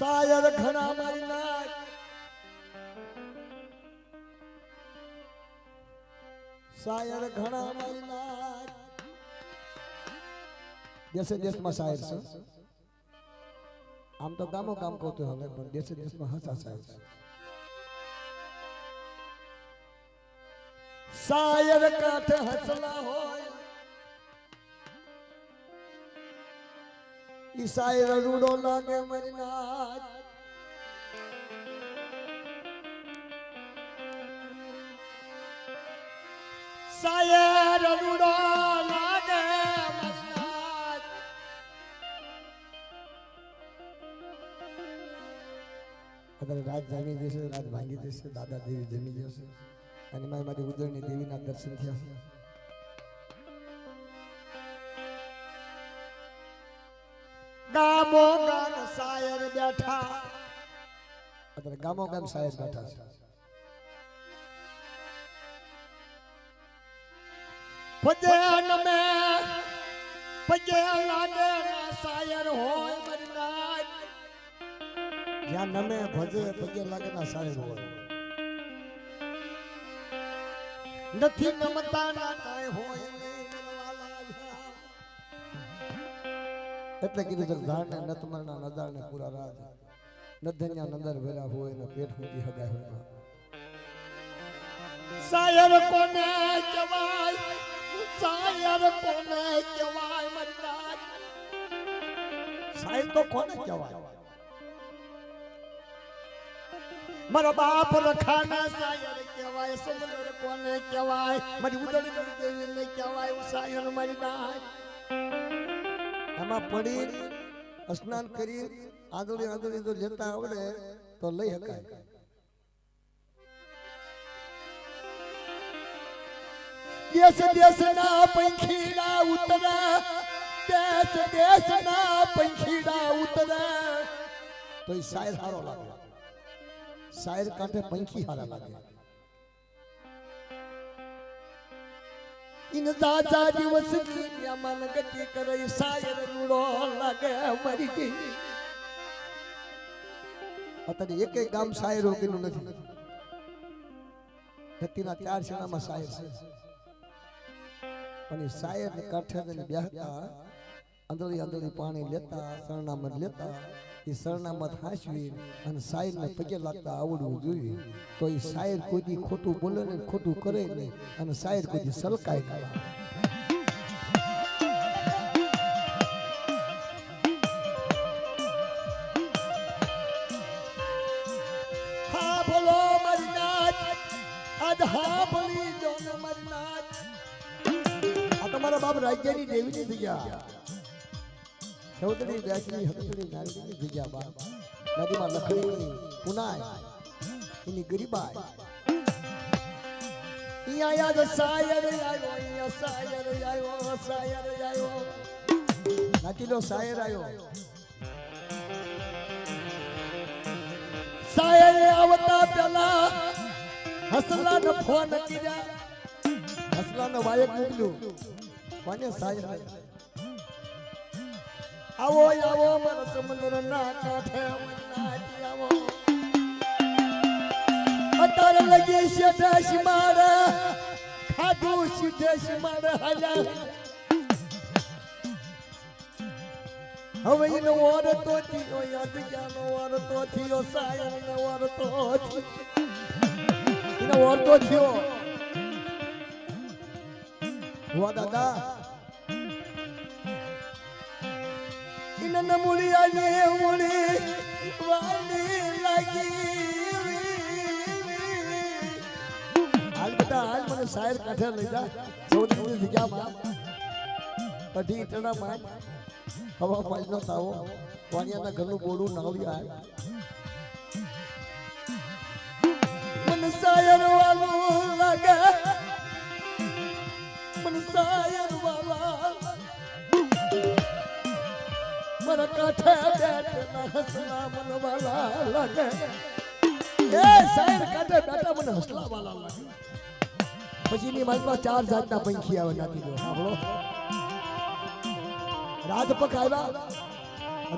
સાયર ઘણા મારી નાખ. સાયર ઘણા મારી નાખ. દેશે દેશમાં શાયર છે. આમ તો ગામો ગામ કહતો હવે, પણ દેશે દેશમાં હસા શાયર છે. શાયર કાંઠે હસલા હોય ઈ રડુડો રૂડો લાગે મારી સાયે રડુડો રૂડો લાગે મારી નાચ અત્યારે રાત જામી જશે રાત ભાંગી જશે, દાદા દેવી જમી જશે. અને મારી માટે ઉદયની દેવીના દર્શન થયા છે. ગામો ગામ શાયર બેઠા. અત્યારે ગામો ગામ શાયર બેઠા છે. ભજન મે, ભજન લાગે ના શાયર હોય મરનાર. જ્યાં નમે ભજે ભજે લાગે ના શાયર હોય. નથી નમતા ના કાય હોય એટલે કીધું છે ધારને નતમરના નદારને પૂરા રાજ. નદન્યા નદર ભેરા હોય ને પેટ મૂકી હગાય હોય સાયર કોને કહેવાય? સાયર કોને કહેવાય મરનાર સાયર તો કોને કહેવાય? મારા બાપ રખાના સાયર કહેવાય સુંદર કોને કહેવાય? મારી ઉદળી દેવીને કહેવાય? સાયર મારી નાય આમાં પડી, સ્નાન કરી, આંધળી આંધળી જો લેતા આવડે તો લઈ શકાય દેશ દેશના પંખીડા ઉતરે, દેશ દેશના પંખીડા ઉતરે. તો એ શાયર સારો લાગે. શાયર કાંઠે પંખી હારા લાગે. ઇન દાદા દિવસ મન ગતિ કરે સાયર રૂડો લાગે મરી ગઈ અત્યારે એક એક ગામ શાયર રોકેલું નથી. ગતિના ચાર શેણામાં શાયર છે. પણ એ શાયર ને કાંઠે બેહતા અંદરી અંદરી પાણી લેતા સરનામત લેતા એ સરનામત હાંસવી અને શાયરને પગે લાગતા આવડવું જોઈએ. તો એ શાયર કોઈથી ખોટું બોલે ને ખોટું કરે નહીં અને શાયર કોઈ સલકાય ના તમારા બાપ રાજ્યની દેવીની જગ્યા સૌદરી વ્યાસની હકતરી નારીની જગ્યા બા. નદીમાં લખડી પુનાય, એની ગરીબાય. અહીંયા યાદ સાયર આવ્યો અહીંયા સાયર આવ્યો સાયર આવ્યો નાટીલો સાયર આવ્યો સાયર આવતા પેલા હસલાને ફોન કર્યા. હસલાને વાયક મોકલ્યું. કોને સાયર આવ્યા આવો આવો મારા સમુદ્ર ના કાંઠે આવો. અત્યારે લગી શેઠાશ મારે, ખાધું શેઠાશ મારે હાલ્યા હવે એનો વાર તો થયો યાદ ક્યાંનો વાર તો થયો સાયર વાર તો એનો વાર તો થયો. વા દાદા. ઇનન મુળિયાને મુળી વાલી લાગી. હાલ બેટા, હાલ મને શાયર કાંઠે લઈ જા. સૌથી જગ્યામાં અઢી ટણામાં હવા પાણીનો તાવો. વાણિયાના ઘરનું બોડું નાવડી આય મને શાયર વાલું લાગે. મને શાયર વાલા મારા કાંઠે બેઠેલા હસલા મને વાલા લાગે. એ હસલા પછી ની માલમાં ચાર જાતના પંખી આવે, નાખી દો. સાંભળો રાજ પક આવ્યા,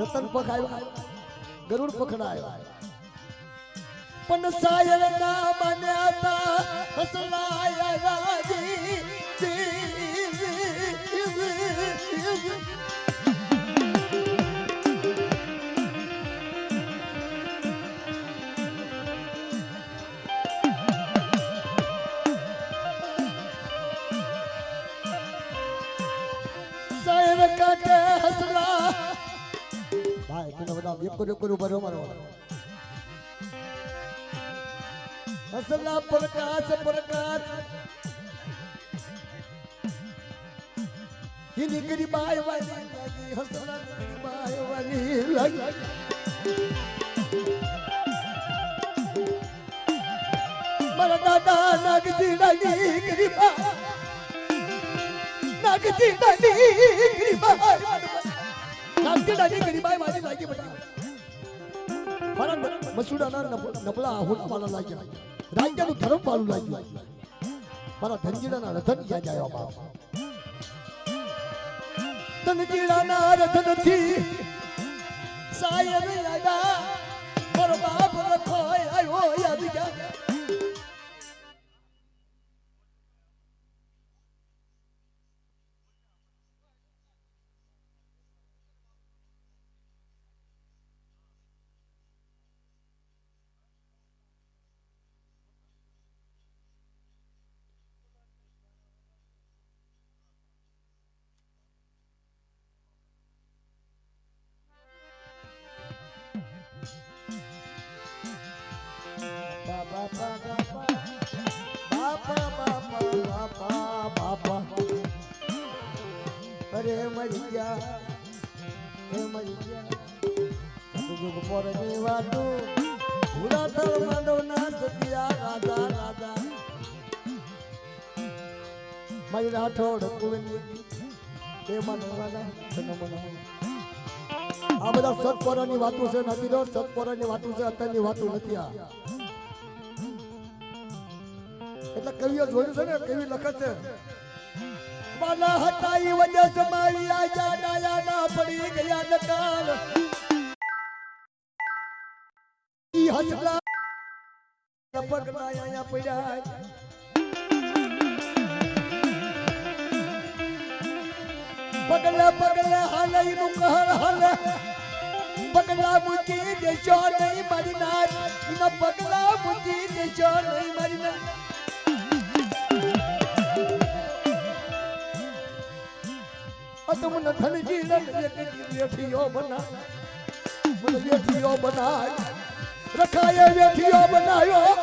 રતન પખ આવ્યા, ગરુડ પખડા આવ્યા. પણ સાયર ના માન્યા તા હસલાયા રાજી એક કર્યો કર્યો ભરો મારો અસલા પ્રકાશ પ્રકાશ. બાય વાલી લાગી હસલા નીકળી બાય વાલી લાગી. મારા દાદા નાગજી લાગી નીકળી બા નાગજી લાગી નીકળી બા નાગજી લાગી નીકળી બાય લાગી બટા મારા મસુડાના નબળા મારા લાગ્યા. રાજ્યનું ધર્મ પાલું લાગ્યું. મારા ધનજીડાના રથન જ્યાં જાય બાપ. ધનજીડાના રથનથી સાયર યાદા મારો બાપ રખો આવ્યો યાદ ગયા. આ બધા સતપોરાની વાતો છે, નથી તો સતપોરાની વાતો છે, અત્યારની વાતો નથી આ. એટલે કવિઓ જોયું છે ને, કવિ લખે છે માના હતા ઈ વજહ સમારી આ જાડા યાડા પડી ગયા નકાલ ઈ હસલા પગના અહીંયા પડ્યા પગલા પગલા હાલઈ નું કહર હાલે પગલા મૂકી દેજો નહીં મારી નાર પગલા મૂકી દેજો નહીં મારી અતમન ધનજી લન વેઠીઓ બના વેઠીઓ બનાય. રખાય વેઠીઓ બનાયો.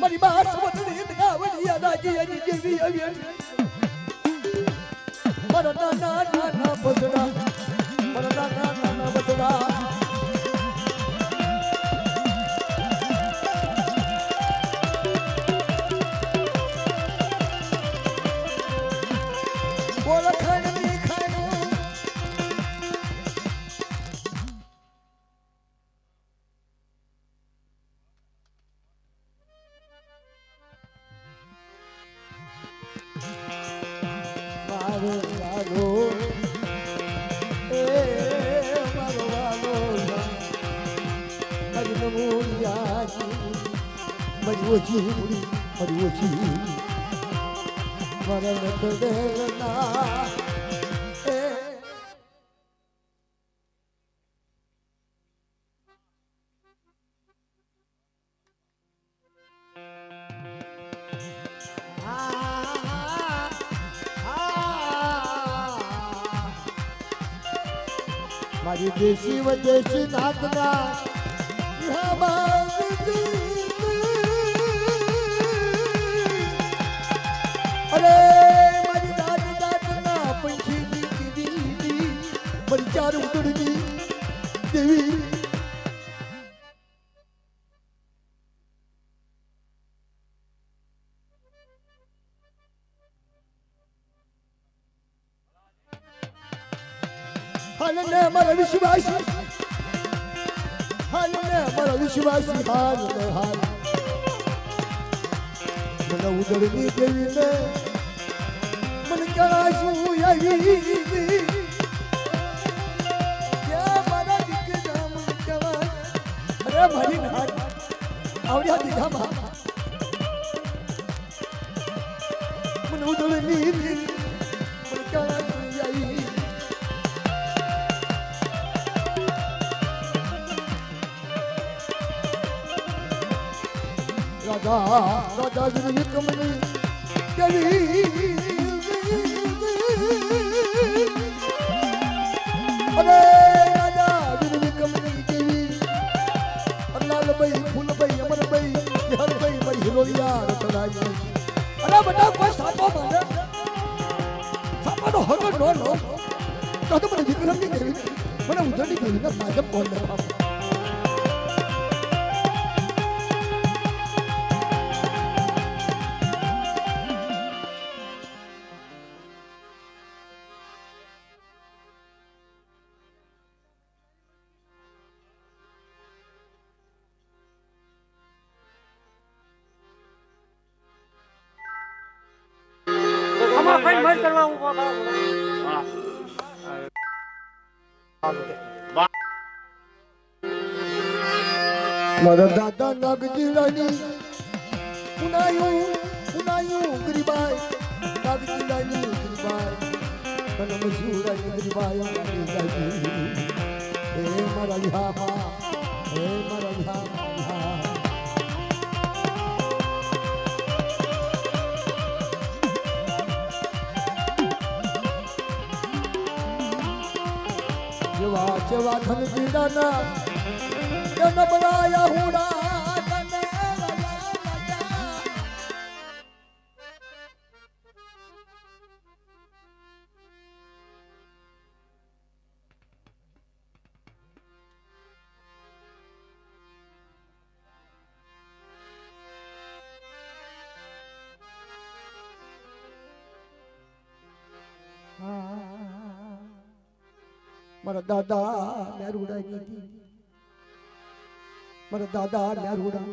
મારી બાર સમતની ગાવડી અદાજી અજી જેવી આવી. મરના ના ના બદડા મરના ના ના બસડા મારી ઓછી મારા દેશી વદેશી નાતના મારા વિશ્વાસી હાલ ને મારા વિશ્વાસી હાલ ને હાલ મને ઉદળની દેવી ને મને કાશું આવી મને ઉદળની દેવી રાજા દાદાજી વિનય કમની કેવી મત કરવા થાવ. મારા દાદા નાગજીરાની ઉનાયું ઉનાયું ગરીબાઈ નાગજીરાની ગરીબાઈ તન મજૂરાની ગરીબાઈ હે મારા વિહામા હે મારા વિહામા જેવા જેવા ધન જીડાના જન બનાયા હુડા મારા દાદા મેરુડાની હતી મારા દાદા મેરુડા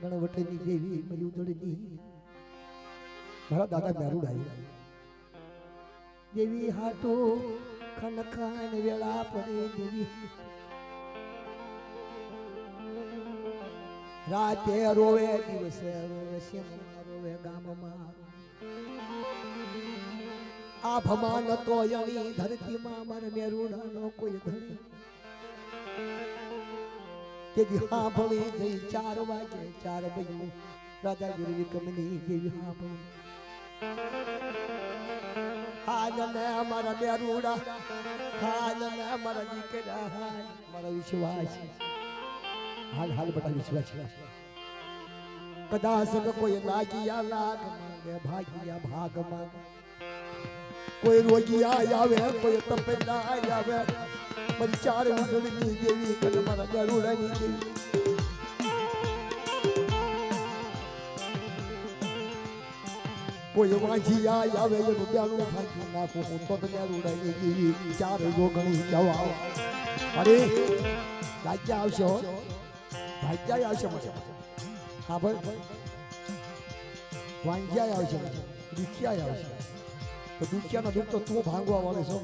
ગણવટની દેવી મયુદળની મારા દાદા મેરુડા દેવી હાટો ખન ખન વેળા પડે દેવી. રાતે રોવે દિવસે રોવે શ્યામ રોવે ગામમાં. આ ભમાન તો યણી ધરતીમાં મારે મેરુડાનો કોઈ ધણી તેથી સાંભળી જઈ ચાર વાગે ચાર બજુ રાજા ગીરવી કમની જેવી સાંભળી હાલ ને અમારા મેરુડા હાલ ને અમારા દીકરા હાલ મારા વિશ્વાસ હાલ હાલ બટા વિશ્વાસ કદાચ કે કોઈ લાગિયા લાગ માંગે ભાગિયા ભાગ માંગે કોઈ રોગિયા આવે, કોઈ તપેલા આવે. મારી ચાર વીજળીની દેવી કદ મારા ગરુડાની દેવી કોઈ વાંચિયા આવે, એ રૂપિયાનું ફાંકી નાખું, હું તો ગરુડાની દેવી ચાર રોગણી જવા અરે, ભાગ્યા આવશે હો. ભાગ્યા આવશે મને હા, ભાઈ. વાંજ્યા આવશે દુખિયા આવશે. તો દુખિયાનો દુઃખ તો તું ભાંગવા વાળો છો.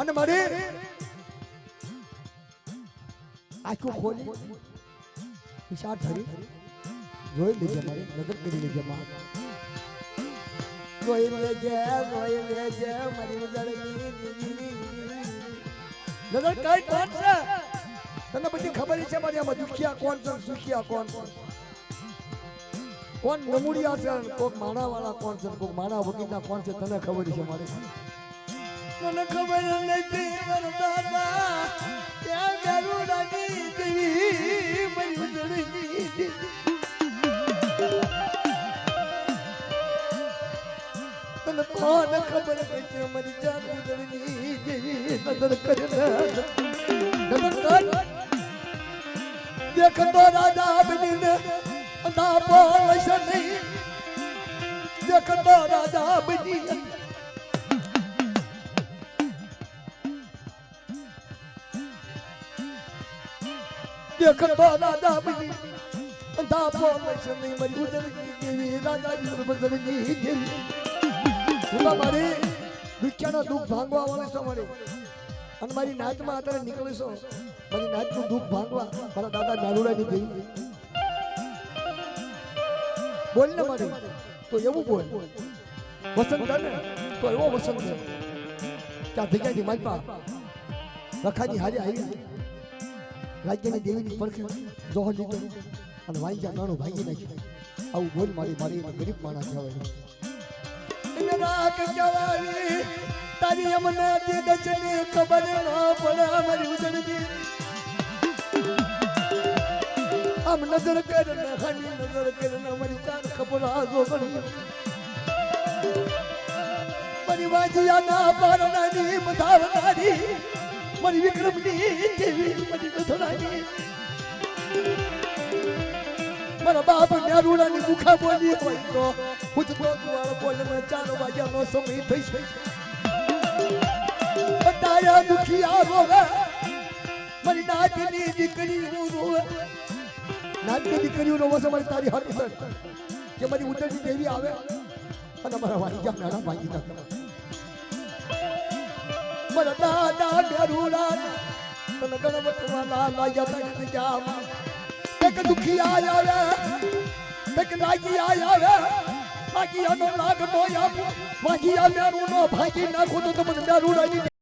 અને મારે આખું ખોલી વિશાળ ધરી, જોઈ લેજે મારે, નજર કરી લેજે માં નજર કઈ કોણ છે? તને બધી ખબર છે મારી આમાં દુખિયા કોણ છે, સુખિયા કોણ છે? કોણ નમુડિયા છે કોક માણા વાળા કોણ છે કોક માણા વગીના કોણ છે, તને ખબર છે મારે? મને ખબર નથી મારા ત્યાં ગરુડાની દેવી મારી તને ખબર છે મરી જાન ઉજળીની દેવી નજર કરે નજર કર. દેખતો રાજા બનીને ના પોળશ નહીં ના. નહીં મારી ઉદરની દેવી, રાજા દુઃખ ભાંગવા વાળી છો અને મારી નાચમાં અત્યારે નીકળીશો મારી નાચનું દુઃખ ભાંગવા મારા દાદા નારુડાની દેવી. બોલ ને મારી તો એવું બોલ વસંત ને તો એવો વસંત છે ત્યાં જગ્યાથી માલપા રખાજી હારે આવી રાજ્યની દેવીની પડખે જોહર લીધો અને વાંજા નાનું ભાંગી નાખ્યું આવું બોલ મારી મારી ગરીબ માણસ કહેવાય રાખ કહેવાય તારી અમને દીદચની ખબર ના પડે અમારી ઉજળની આમ નજર કર ને હાની નજર કર ને મારી ચાર ખબર આજો બની મારી વાજિયા ના પારણાની મધાવનારી મારી વિક્રમની દેવી મારી દસરાની મારા બાપ નેરુડાની મુખા બોલી હોય તો હું તો દ્વાર બોલે મને ચાર વાગ્યાનો સમય થઈ છે બતાયા દુખિયા રોવે મારી નાતની દીકરી હું રોવે દીકરીઓનો વસ અમારી તારી હટ સર. કે મારી ઉદરની દેવી આવે અને મારા વાંગ્યા મેળા ભાગી નાખે મારા દાદા નેરુડા તને ગણવત વાલા લાયા તક જામ એક દુખી આવે એક નાગી આવે નાગી આનો નાગ નો આપ વાગી આ મેરુનો ભાગી નાખો તો તમને મેરું રાજી